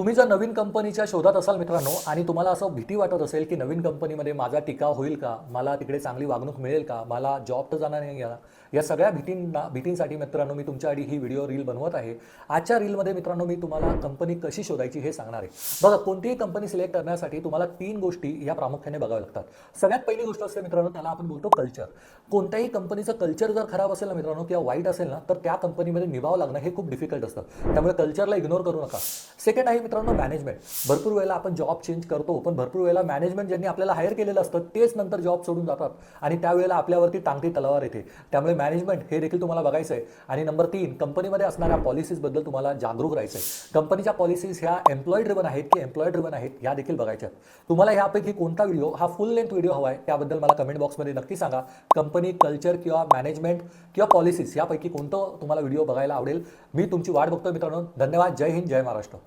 तुम्ही जर नवीन कंपनीच्या शोधात असाल मित्रांनो आणि तुम्हाला असं भीती वाटत असेल की नवीन कंपनीमध्ये माझा टिकाव होईल का मला तिकडे चांगली वागणूक मिळेल का मला जॉब तर जाणार नाही या या सगळ्या भीतींना भीतींसाठी मित्रांनो मी तुमच्यासाठी ही व्हिडिओ रील बनवत आहे. आजच्या रीलमध्ये मित्रांनो मी तुम्हाला कंपनी कशी शोधायची हे सांगणार आहे. बघा कोणतीही कंपनी सिलेक्ट करण्यासाठी तुम्हाला तीन गोष्टी या प्रामुख्याने बघाव्या लागतात. सगळ्यात पहिली गोष्ट असते मित्रांनो त्याला आपण बोलतो कल्चर. कोणत्याही कंपनीचं कल्चर जर खराब असेल ना मित्रांनो किंवा वाईट असेल ना तर त्या कंपनीमध्ये निभावं लागणं हे खूप डिफिकल्ट असतं. त्यामुळे कल्चरला इग्नोर करू नका. सेकंड आहे मित्रांनो मॅनेजमेंट भरपूर वेळेला आपण जॉब चेंज करतो पण भरपूर वेळेला मॅनेजमेंट ज्यांनी आपल्याला हायर केलेलं असतं तेच नंतर जॉब सोडून जातात. आणि त्यावेळेला आपल्यावरती टांगती तलवार येते. त्यामुळे मॅनेजमेंट हे देखील तुम्हाला बघायचं आहे. आणि नंबर तीन कंपनीमध्ये असणाऱ्या पॉलिसीजबद्दल तुम्हाला जागरूक राहायचं आहे. कंपनीच्या पॉलिसीज ह्या एम्प्लॉय ड्रिवन आहेत की एम्प्लॉय ड्रिवन आहेत या देखील बघायच्या तुम्हाला ह्यापैकी कोणता व्हिडिओ हा फुल लेंथ व्हिडिओ हवा आहे त्याबद्दल मला कमेंट बॉक्समध्ये नक्की सांगा. कंपनी कल्चर किंवा मॅनेजमेंट किंवा पॉलिसीज यापैकी कोणतं तुम्हाला व्हिडिओ बघायला आवडेल मी तुमची वाट बघतोय मित्रांनो. धन्यवाद. जय हिंद जय महाराष्ट्र.